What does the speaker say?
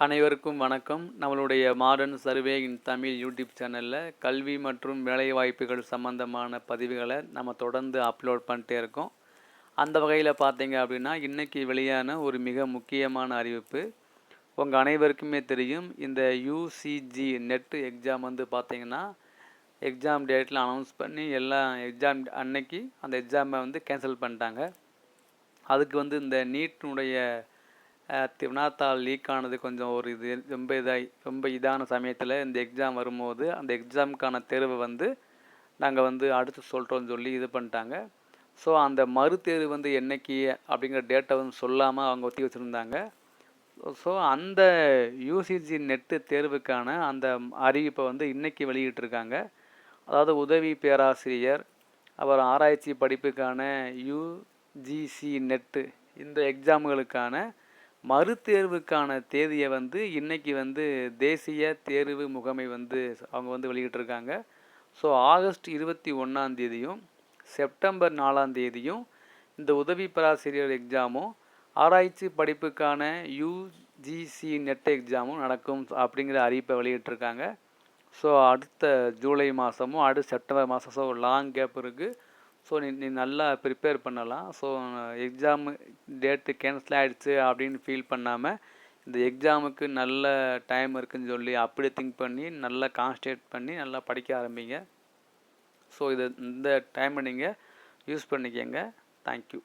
அனைவருக்கும் வணக்கம். நம்மளுடைய modern survey in Tamil YouTube சேனலில் கல்வி மற்றும் வேலைவாய்ப்புகள் சம்மந்தமான பதிவுகளை நம்ம தொடர்ந்து அப்லோட் பண்ணிட்டே இருக்கோம். அந்த வகையில் பார்த்தீங்க அப்படின்னா இன்றைக்கி வெளியான ஒரு மிக முக்கியமான அறிவிப்பு. உங்கள் அனைவருக்குமே தெரியும் இந்த யூசிஜி நெட்டு எக்ஸாம் வந்து பார்த்தீங்கன்னா எக்ஸாம் டேட்டில் அனௌன்ஸ் பண்ணி எல்லா எக்ஸாம் அன்னைக்கு அந்த எக்ஸாமை வந்து கேன்சல் பண்ணிட்டாங்க. அதுக்கு வந்து இந்த நீட்டினுடைய வினாத்தாள் லீக் ஆனது கொஞ்சம் ஒரு இது ரொம்ப இதாகி ரொம்ப இதான சமயத்தில் இந்த எக்ஸாம் வரும்போது அந்த எக்ஸாமுக்கான தேர்வை வந்து நாங்கள் வந்து அடுத்து சொல்கிறோம்னு சொல்லி இது பண்ணிட்டாங்க. ஸோ அந்த மறுதேர்வு வந்து என்னைக்கு அப்படிங்கிற டேட்டை வந்து சொல்லாமல் அவங்க ஒத்தி வச்சுருந்தாங்க. ஸோ அந்த யூசிஜி நெட்டு தேர்வுக்கான அந்த அறிவிப்பை வந்து இன்றைக்கி வெளியிட்டிருக்காங்க. அதாவது உதவி பேராசிரியர் அப்புறம் ஆராய்ச்சி படிப்புக்கான யூஜிசி நெட்டு இந்த எக்ஸாம்களுக்கான மறுதேர்வுக்கான தேதியை வந்து இன்றைக்கி வந்து தேசிய தேர்வு முகமை வந்து அவங்க வந்து வெளியிட்டிருக்காங்க. ஸோ ஆகஸ்ட் இருபத்தி ஒன்றாம் தேதியும் செப்டம்பர் நாலாம் தேதியும் இந்த உதவி பேராசிரியர் எக்ஸாமும் ஆராய்ச்சி படிப்புக்கான யூஜிசி நெட் எக்ஸாமும் நடக்கும் அப்படிங்கிற அறிவிப்பை வெளியிட்டிருக்காங்க. ஸோ அடுத்த ஜூலை மாதமும் அடுத்த செப்டம்பர் மாதம் ஸோ லாங் கேப் இருக்குது ஸோ நீ நீ நல்லா ப்ரிப்பேர் பண்ணலாம். ஸோ எக்ஸாமு டேட்டு கேன்சல் ஆகிடுச்சு அப்படின்னு ஃபீல் பண்ணாமல் இந்த எக்ஸாமுக்கு நல்ல டைம் இருக்குதுன்னு சொல்லி அப்படி திங்க் பண்ணி நல்லா கான்சன்ட்ரேட் பண்ணி நல்லா படிக்க ஆரம்பிங்க. ஸோ இதை இந்த டைமை நீங்கள் யூஸ் பண்ணிக்கங்க. தேங்க்யூ